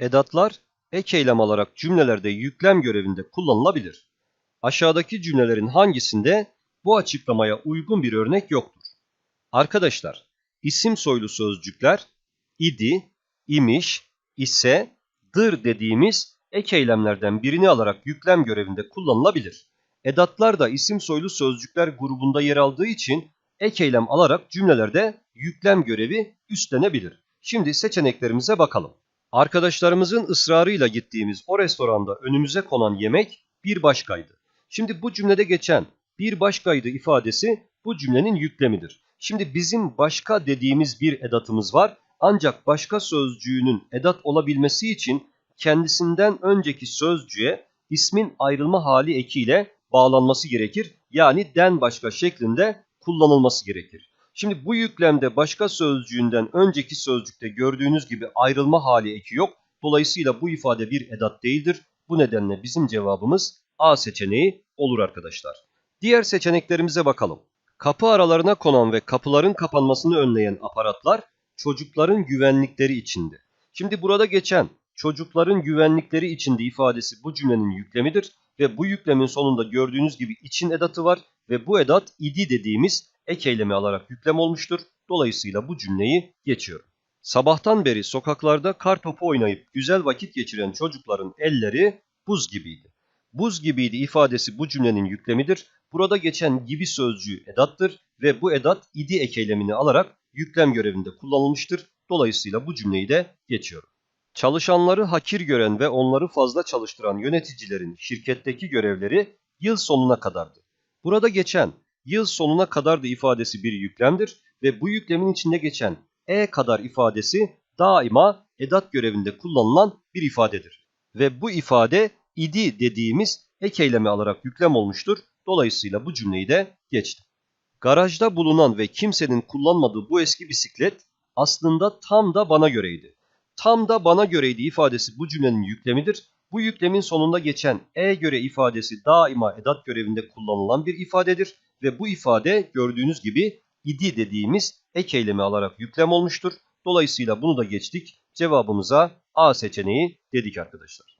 Edatlar ek eylem alarak cümlelerde yüklem görevinde kullanılabilir. Aşağıdaki cümlelerin hangisinde bu açıklamaya uygun bir örnek yoktur? Arkadaşlar, isim soylu sözcükler idi, imiş, ise, dır dediğimiz ek eylemlerden birini alarak yüklem görevinde kullanılabilir. Edatlar da isim soylu sözcükler grubunda yer aldığı için ek eylem alarak cümlelerde yüklem görevi üstlenebilir. Şimdi seçeneklerimize bakalım. Arkadaşlarımızın ısrarıyla gittiğimiz o restoranda önümüze konan yemek bir başkaydı. Şimdi bu cümlede geçen bir başkaydı ifadesi bu cümlenin yüklemidir. Şimdi bizim başka dediğimiz bir edatımız var ancak başka sözcüğünün edat olabilmesi için kendisinden önceki sözcüğe ismin ayrılma hali ekiyle bağlanması gerekir. Yani den başka şeklinde kullanılması gerekir. Şimdi bu yüklemde başka sözcüğünden önceki sözcükte gördüğünüz gibi ayrılma hali eki yok. Dolayısıyla bu ifade bir edat değildir. Bu nedenle bizim cevabımız A seçeneği olur arkadaşlar. Diğer seçeneklerimize bakalım. Kapı aralarına konan ve kapıların kapanmasını önleyen aparatlar çocukların güvenlikleri içindi. Şimdi burada geçen çocukların güvenlikleri içinde ifadesi bu cümlenin yüklemidir ve bu yüklemin sonunda gördüğünüz gibi için edatı var ve bu edat idi dediğimiz ek eylemi alarak yüklem olmuştur. Dolayısıyla bu cümleyi geçiyorum. Sabahtan beri sokaklarda kar topu oynayıp güzel vakit geçiren çocukların elleri buz gibiydi. Buz gibiydi ifadesi bu cümlenin yüklemidir. Burada geçen gibi sözcüğü edattır ve bu edat idi ek eylemini alarak yüklem görevinde kullanılmıştır. Dolayısıyla bu cümleyi de geçiyorum. Çalışanları hakir gören ve onları fazla çalıştıran yöneticilerin şirketteki görevleri yıl sonuna kadardı. Burada geçen yıl sonuna kadardı ifadesi bir yüklemdir ve bu yüklemin içinde geçen e kadar ifadesi daima edat görevinde kullanılan bir ifadedir. Ve bu ifade idi dediğimiz ek eylemi alarak yüklem olmuştur. Dolayısıyla bu cümleyi de geçtim. Garajda bulunan ve kimsenin kullanmadığı bu eski bisiklet aslında tam da bana göreydi. Tam da bana göreydi ifadesi bu cümlenin yüklemidir. Bu yüklemin sonunda geçen e göre ifadesi daima edat görevinde kullanılan bir ifadedir ve bu ifade gördüğünüz gibi idi dediğimiz ek eylemi alarak yüklem olmuştur. Dolayısıyla bunu da geçtik. Cevabımıza A seçeneği dedik arkadaşlar.